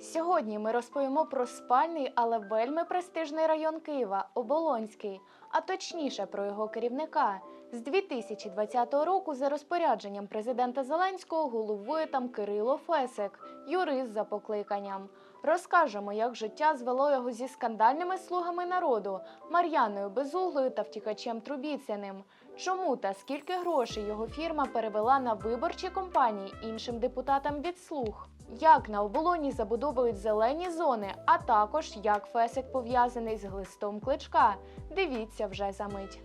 Сьогодні ми розповімо про спальний, але вельми престижний район Києва Оболонський, а точніше про його керівника. З 2020 року за розпорядженням президента Зеленського головує там Кирило Фесик, юрист за покликанням. Розкажемо, як життя звело його зі скандальними слугами народу, Мар'яною Безуглою та втікачем Трубіцяним. Чому та скільки грошей його фірма перевела на виборчі компанії іншим депутатам від слуг? Як на оболоні забудовують зелені зони, а також як Фесик пов'язаний з глистом кличка. Дивіться вже за мить.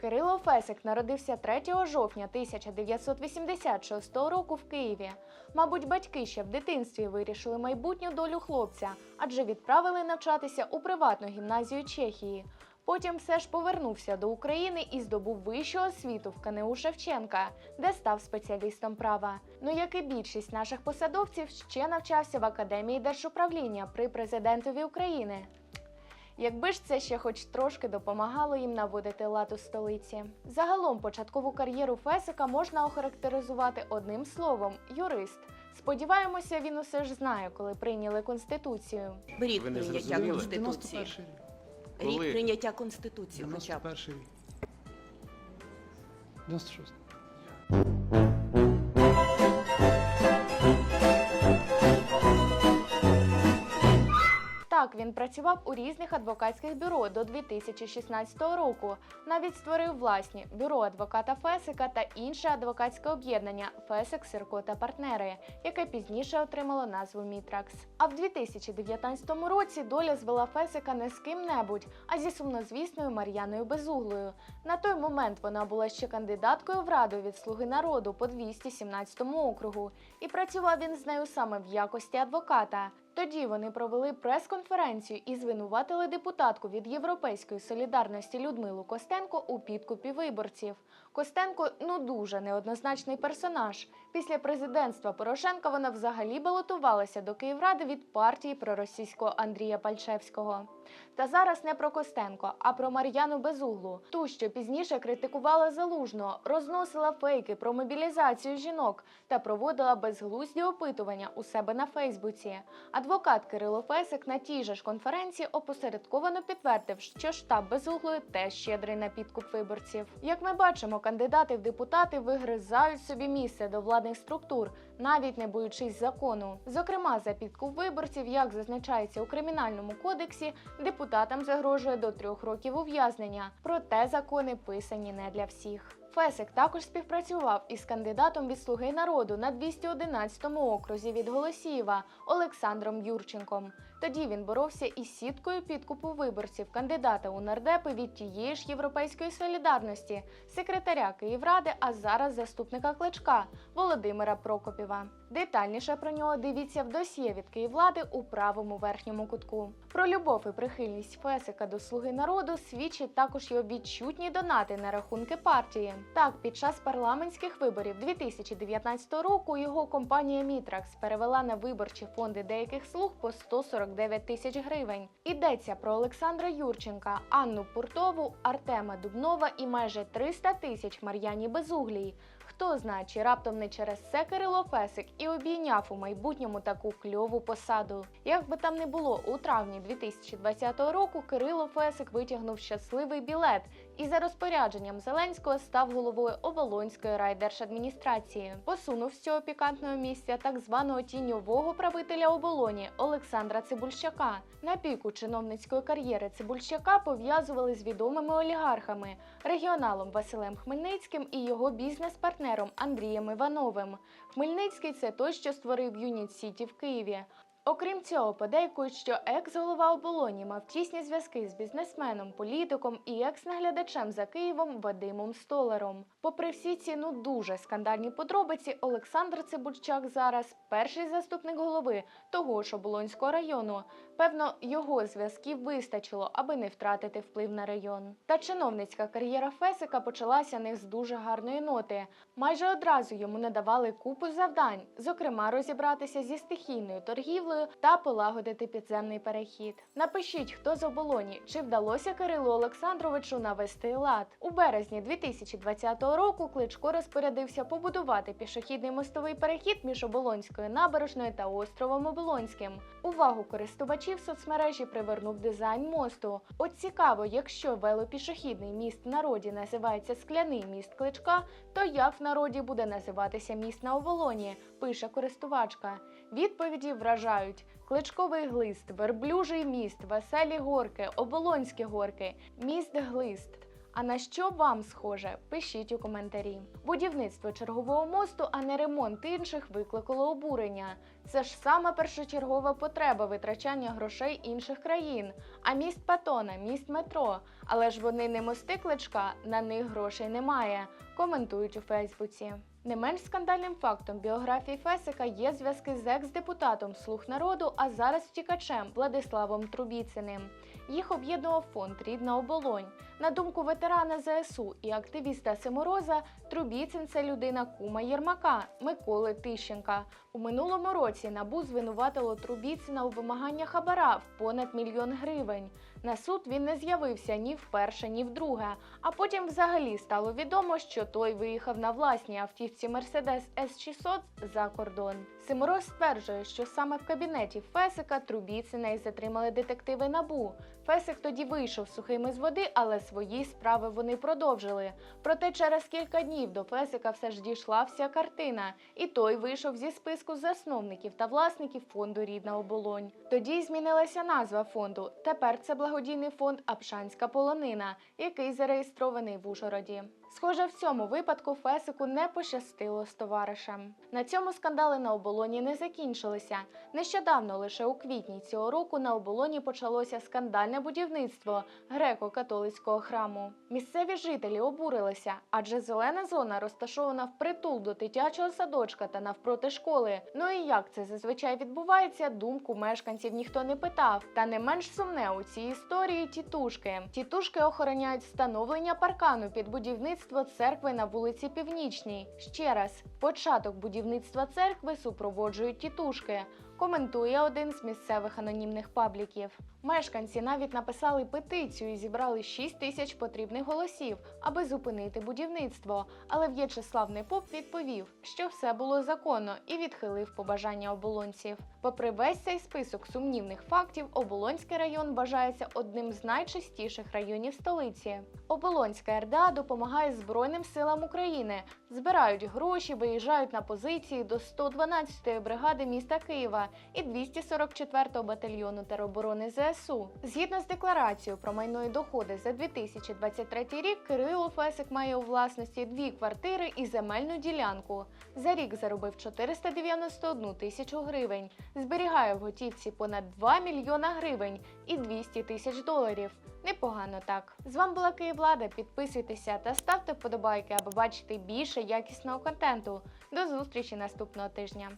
Кирило Фесик народився 3 жовтня 1986 року в Києві. Мабуть, батьки ще в дитинстві вирішили майбутню долю хлопця, адже відправили навчатися у приватну гімназію Чехії. Потім все ж повернувся до України і здобув вищу освіту в КНУ Шевченка, де став спеціалістом права. Ну як і більшість наших посадовців, ще навчався в академії держуправління при президентові України. Якби ж це ще хоч трошки допомагало їм наводити лад у столиці. Загалом початкову кар'єру Фесика можна охарактеризувати одним словом юрист. Сподіваємося, він усе ж знає, коли прийняли конституцію. Рік прийняття? Конституції. 91 рік. Рік Коли? прийняття Конституції хоча б. 91 рік. 96. Так, він працював у різних адвокатських бюро до 2016 року. Навіть створив власні бюро адвоката Фесика та інше адвокатське об'єднання Фесик, Сирко та партнери, яке пізніше отримало назву Мітракс. А в 2019 році доля звела Фесика не з ким-небудь, а зі сумнозвісною Мар'яною Безуглою. На той момент вона була ще кандидаткою в раду від Слуги народу по 217 округу, і працював він з нею саме в якості адвоката. Тоді вони провели прес-конференцію і звинуватили депутатку від Європейської солідарності Людмилу Костенко у підкупі виборців. Костенко ну дуже неоднозначний персонаж. Після президентства Порошенка вона взагалі балотувалася до Київради від партії проросійського Андрія Пальчевського. Та зараз не про Костенко, а про Мар'яну Безуглу, ту, що пізніше критикувала залужного, розносила фейки про мобілізацію жінок та проводила безглузді опитування у себе на Фейсбуці. Адвокат Кирило Фесик на тій же ж конференції опосередковано підтвердив, що штаб Безуглої теж щедрий на підкуп виборців. Як ми бачимо, кандидати в депутати вигризають собі місце до владних структур, навіть не боючись закону. Зокрема, за підкуп виборців, як зазначається у кримінальному кодексі, депутатам загрожує до трьох років ув'язнення. Проте закони писані не для всіх. Фесик також співпрацював із кандидатом від Слуги народу на 211-му окрузі від Голосіїва Олександром Юрченком. Тоді він боровся із сіткою підкупу виборців кандидата у нардепи від тієї ж європейської солідарності, секретаря Київради, а зараз заступника кличка Володимира Прокопєва. Детальніше про нього дивіться в досьє від Київлади у правому верхньому кутку. Про любов і прихильність Фесика до слуги народу свідчить також його відчутні донати на рахунки партії. Так, під час парламентських виборів 2019 року його компанія Мітракс перевела на виборчі фонди деяких слуг по 149 тисяч гривень. Йдеться про Олександра Юрченка, Анну Пуртову, Артема Дубнова і майже 300 тисяч Мар'яні Безуглій. Хто знає, чи раптом не через це Кирило Фесик і обійняв у майбутньому таку кльову посаду. Як би там не було, у травні 2020 року Кирило Фесик витягнув щасливий білет і за розпорядженням Зеленського став головою Оболонської райдержадміністрації. Посунув з цього пікантного місця так званого тіньового правителя оболоні Олександра Цибульщака. На піку чиновницької кар'єри Цибульщака пов'язували з відомими олігархами, регіоналом Василем Хмельницьким і його бізнес-партнером Андрієм Івановим. Хмельницький це той, що створив Юніт Сіті в Києві. Окрім цього, подейкують, що екс-голова оболоні мав тісні зв'язки з бізнесменом, політиком і екс-наглядачем за Києвом Вадимом Столаром. Попри всі ці ну дуже скандальні подробиці, Олександр Цибульчак зараз перший заступник голови того ж оболонського району. Певно, його зв'язків вистачило, аби не втратити вплив на район. Та чиновницька кар'єра Фесика почалася не з дуже гарної ноти. Майже одразу йому надавали купу завдань, зокрема розібратися зі стихійною торгівлею та полагодити підземний перехід. Напишіть, хто з оболоні, чи вдалося Кирилу Олександровичу навести лад. У березні 2020 року Кличко розпорядився побудувати пішохідний мостовий перехід між Оболонською набережною та островом Оболонським. Увагу користувачів соцмережі привернув дизайн мосту. От цікаво, якщо велопішохідний міст в народі називається скляний міст Кличка, то як в народі буде називатися міст на Оболоні? Пише користувачка. Відповіді вражають: Кличковий глист, верблюжий міст, веселі горки, оболонські горки, міст глист. А на що вам схоже? Пишіть у коментарі. Будівництво чергового мосту, а не ремонт інших викликало обурення. Це ж саме першочергова потреба витрачання грошей інших країн. А міст Патона, міст метро. Але ж вони не мости кличка, на них грошей немає. Коментують у Фейсбуці. Не менш скандальним фактом біографії Фесика є зв'язки з екс-депутатом Слуг народу, а зараз втікачем Владиславом Трубіциним. Їх об'єднував фонд Рідна оболонь. На думку ветерана ЗСУ і активіста Семороза, Трубіцин це людина кума Єрмака Миколи Тищенка. У минулому році набу звинуватило Трубіцина у вимагання хабара в понад мільйон гривень. На суд він не з'явився ні вперше, ні вдруге. А потім взагалі стало відомо, що той виїхав на власній автівці Mercedes S600 за кордон. Симороз стверджує, що саме в кабінеті Фесика Трубіцина і затримали детективи набу. Фесик тоді вийшов сухим із води, але свої справи вони продовжили. Проте через кілька днів до Фесика все ж дійшла вся картина, і той вийшов зі списку засновників та власників фонду Рідна оболонь. Тоді змінилася назва фонду. Тепер це благодійний фонд Апшанська полонина, який зареєстрований в Ужгороді. Схоже, в цьому випадку Фесику не пощастило з товаришем. На цьому скандали на оболоні не закінчилися. Нещодавно, лише у квітні цього року, на оболоні почалося скандальне будівництво греко-католицького храму. Місцеві жителі обурилися, адже зелена зона розташована впритул до дитячого садочка та навпроти школи. Ну і як це зазвичай відбувається, думку мешканців ніхто не питав. Та не менш сумне у цій історії тітушки. Тітушки охороняють встановлення паркану під будівництво церкви на вулиці Північній. Ще раз, початок будівництва церкви супроводжують тітушки. Коментує один з місцевих анонімних пабліків. Мешканці навіть написали петицію і зібрали 6 тисяч потрібних голосів, аби зупинити будівництво. Але В'ячеслав Непоп відповів, що все було законно і відхилив побажання оболонців. Попри весь цей список сумнівних фактів, Оболонський район вважається одним з найчистіших районів столиці. Оболонська РДА допомагає Збройним силам України, збирають гроші, виїжджають на позиції до 112-ї бригади міста Києва і 244-го батальйону тероборони ЗСУ. Згідно з декларацією про майнові доходи за 2023 рік, Кирило Фесик має у власності дві квартири і земельну ділянку. За рік заробив 491 тисячу гривень, зберігає в готівці понад 2 мільйона гривень і 200 тисяч доларів. Непогано так. З вами була Київлада. Підписуйтеся та ставте вподобайки, аби бачити більше якісного контенту. До зустрічі наступного тижня.